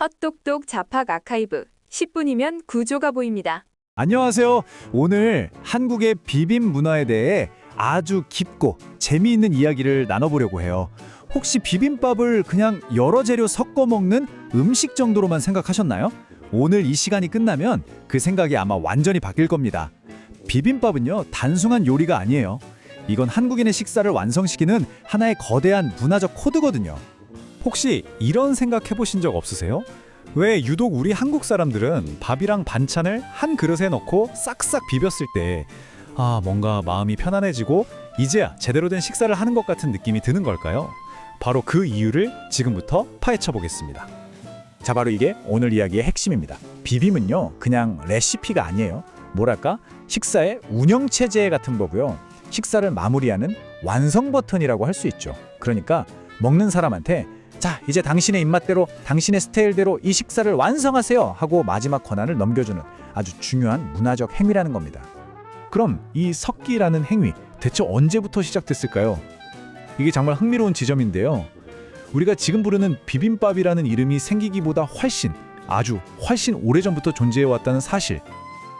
헛똑똑 자팍 아카이브 10분이면 구조가 보입니다. 안녕하세요. 오늘 한국의 비빔 문화에 대해 아주 깊고 재미있는 이야기를 나눠보려고 해요. 혹시 비빔밥을 그냥 여러 재료 섞어 먹는 음식 정도로만 생각하셨나요? 오늘 이 시간이 끝나면 그 생각이 아마 완전히 바뀔 겁니다. 비빔밥은요, 단순한 요리가 아니에요. 이건 한국인의 식사를 완성시키는 하나의 거대한 문화적 코드거든요. 혹시 이런 생각 해보신 적 없으세요? 왜 유독 우리 한국 사람들은 밥이랑 반찬을 한 그릇에 넣고 싹싹 비볐을 때 아, 뭔가 마음이 편안해지고 이제야 제대로 된 식사를 하는 것 같은 느낌이 드는 걸까요? 바로 그 이유를 지금부터 파헤쳐 보겠습니다. 자, 바로 이게 오늘 이야기의 핵심입니다. 비빔은요, 그냥 레시피가 아니에요. 뭐랄까? 식사의 운영 체제 같은 거고요. 식사를 마무리하는 완성 버튼이라고 할 수 있죠. 그러니까 먹는 사람한테 자, 이제 당신의 입맛대로 당신의 스타일대로 이 식사를 완성하세요 하고 마지막 권한을 넘겨주는 아주 중요한 문화적 행위라는 겁니다. 그럼 이 석기라는 행위 대체 언제부터 시작됐을까요? 이게 정말 흥미로운 지점인데요. 우리가 지금 부르는 비빔밥이라는 이름이 생기기보다 훨씬 아주 훨씬 오래전부터 존재해 왔다는 사실.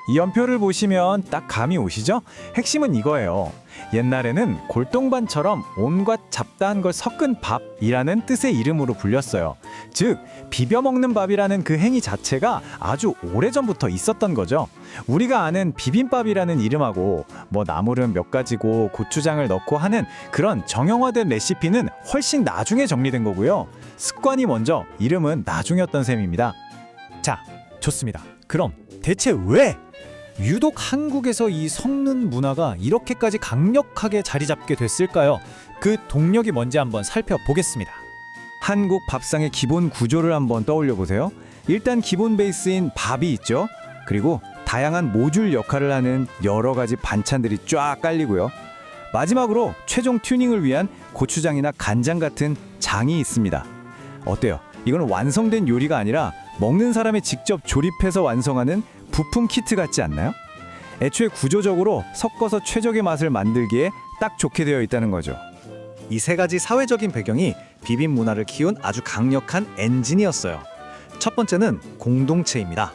이 연표를 보시면 딱 감이 오시죠? 핵심은 이거예요. 옛날에는 골동반처럼 온갖 잡다한 걸 섞은 밥이라는 뜻의 이름으로 불렸어요. 즉, 비벼 먹는 밥이라는 그 행위 자체가 아주 오래전부터 있었던 거죠. 우리가 아는 비빔밥이라는 이름하고 뭐 나물은 몇 가지고 고추장을 넣고 하는 그런 정형화된 레시피는 훨씬 나중에 정리된 거고요. 습관이 먼저, 이름은 나중이었던 셈입니다. 자, 좋습니다. 그럼 대체 왜 유독 한국에서 이 섞는 문화가 이렇게까지 강력하게 자리 잡게 됐을까요? 그 동력이 뭔지 한번 살펴보겠습니다. 한국 밥상의 기본 구조를 한번 떠올려 보세요. 일단 기본 베이스인 밥이 있죠. 그리고 다양한 모듈 역할을 하는 여러 가지 반찬들이 쫙 깔리고요. 마지막으로 최종 튜닝을 위한 고추장이나 간장 같은 장이 있습니다. 어때요? 이건 완성된 요리가 아니라 먹는 사람이 직접 조립해서 완성하는 부품 키트 같지 않나요? 애초에 구조적으로 섞어서 최적의 맛을 만들기에 딱 좋게 되어 있다는 거죠. 이 세 가지 사회적인 배경이 비빔 문화를 키운 아주 강력한 엔진이었어요. 첫 번째는 공동체입니다.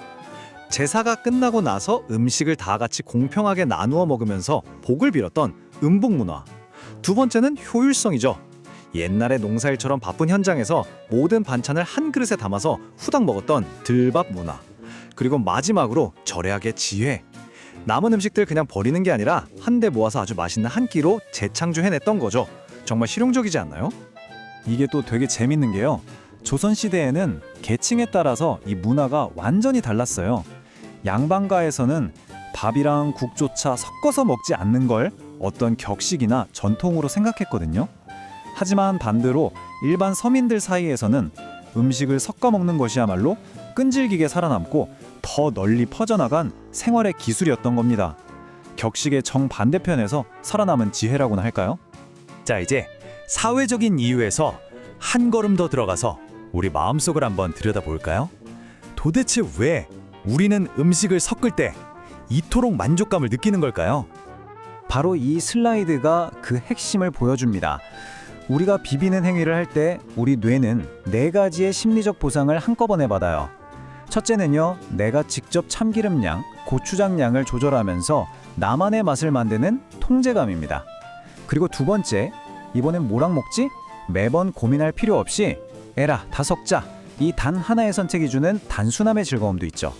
제사가 끝나고 나서 음식을 다 같이 공평하게 나누어 먹으면서 복을 빌었던 음복 문화. 두 번째는 효율성이죠. 옛날의 농사일처럼 바쁜 현장에서 모든 반찬을 한 그릇에 담아서 후딱 먹었던 들밥 문화. 그리고 마지막으로 절약의 지혜. 남은 음식들 그냥 버리는 게 아니라 한데 모아서 아주 맛있는 한 끼로 재창조해냈던 거죠. 정말 실용적이지 않나요? 이게 또 되게 재밌는 게요. 조선 시대에는 계층에 따라서 이 문화가 완전히 달랐어요. 양반가에서는 밥이랑 국조차 섞어서 먹지 않는 걸 어떤 격식이나 전통으로 생각했거든요. 하지만 반대로 일반 서민들 사이에서는 음식을 섞어 먹는 것이야말로 끈질기게 살아남고 더 널리 퍼져나간 생활의 기술이었던 겁니다. 격식의 정반대편에서 살아남은 지혜라고나 할까요? 자, 이제 사회적인 이유에서 한 걸음 더 들어가서 우리 마음속을 한번 들여다볼까요? 도대체 왜 우리는 음식을 섞을 때 이토록 만족감을 느끼는 걸까요? 바로 이 슬라이드가 그 핵심을 보여줍니다. 우리가 비비는 행위를 할 때 우리 뇌는 네 가지의 심리적 보상을 한꺼번에 받아요. 첫째는요, 내가 직접 참기름량, 고추장량을 조절하면서 나만의 맛을 만드는 통제감입니다. 그리고 두 번째, 이번엔 뭐랑 먹지? 매번 고민할 필요 없이 에라 다 섞자 이 단 하나의 선택이 주는 단순함의 즐거움도 있죠.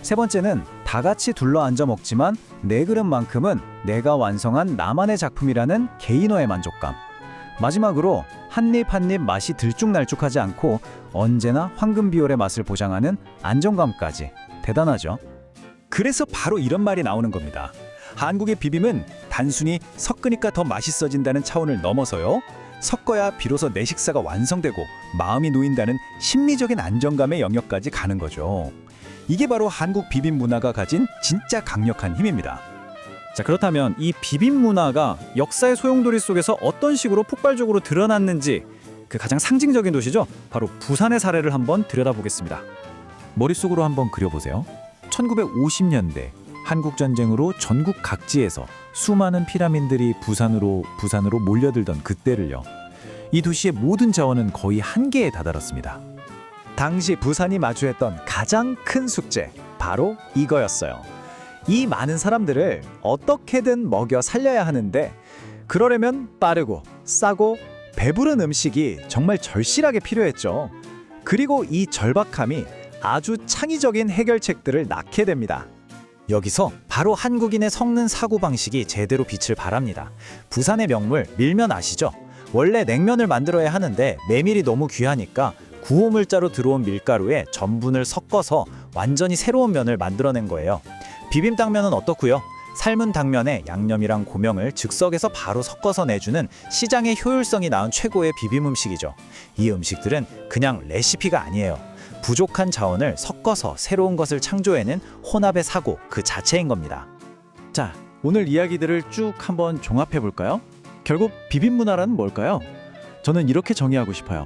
세 번째는 다 같이 둘러 앉아 먹지만 내 그릇만큼은 내가 완성한 나만의 작품이라는 개인화의 만족감. 마지막으로 한입 한입 맛이 들쭉날쭉하지 않고 언제나 황금 비율의 맛을 보장하는 안정감까지 대단하죠. 그래서 바로 이런 말이 나오는 겁니다. 한국의 비빔은 단순히 섞으니까 더 맛있어진다는 차원을 넘어서요. 섞어야 비로소 내 식사가 완성되고 마음이 놓인다는 심리적인 안정감의 영역까지 가는 거죠. 이게 바로 한국 비빔 문화가 가진 진짜 강력한 힘입니다. 자 그렇다면 이 비빔 문화가 역사의 소용돌이 속에서 어떤 식으로 폭발적으로 드러났는지 그 가장 상징적인 도시죠. 바로 부산의 사례를 한번 들여다보겠습니다. 머릿속으로 한번 그려보세요. 1950년대 한국 전쟁으로 전국 각지에서 수많은 피라민들이 부산으로 부산으로 몰려들던 그때를요. 이 도시의 모든 자원은 거의 한계에 다다랐습니다. 당시 부산이 마주했던 가장 큰 숙제 바로 이거였어요. 이 많은 사람들을 어떻게든 먹여 살려야 하는데 그러려면 빠르고 싸고 배부른 음식이 정말 절실하게 필요했죠. 그리고 이 절박함이 아주 창의적인 해결책들을 낳게 됩니다. 여기서 바로 한국인의 섞는 사고방식이 제대로 빛을 발합니다. 부산의 명물 밀면 아시죠? 원래 냉면을 만들어야 하는데 메밀이 너무 귀하니까 구호물자로 들어온 밀가루에 전분을 섞어서 완전히 새로운 면을 만들어낸 거예요. 비빔 당면은 어떻고요? 삶은 당면에 양념이랑 고명을 즉석에서 바로 섞어서 내주는 시장의 효율성이 낳은 최고의 비빔 음식이죠. 이 음식들은 그냥 레시피가 아니에요. 부족한 자원을 섞어서 새로운 것을 창조해낸 혼합의 사고 그 자체인 겁니다. 자, 오늘 이야기들을 쭉 한번 종합해 볼까요? 결국 비빔 문화란 뭘까요? 저는 이렇게 정의하고 싶어요.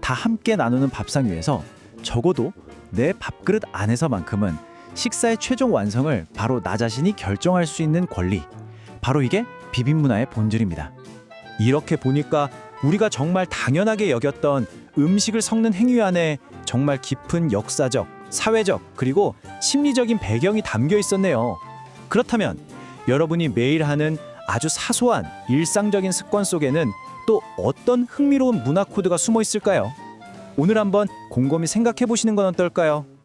다 함께 나누는 밥상 위에서 적어도 내 밥그릇 안에서만큼은 식사의 최종 완성을 바로 나 자신이 결정할 수 있는 권리. 바로 이게 비빔 문화의 본질입니다. 이렇게 보니까 우리가 정말 당연하게 여겼던 음식을 섞는 행위 안에 정말 깊은 역사적, 사회적, 그리고 심리적인 배경이 담겨 있었네요. 그렇다면 여러분이 매일 하는 아주 사소한 일상적인 습관 속에는 또 어떤 흥미로운 문화 코드가 숨어 있을까요? 오늘 한번 곰곰이 생각해 보시는 건 어떨까요?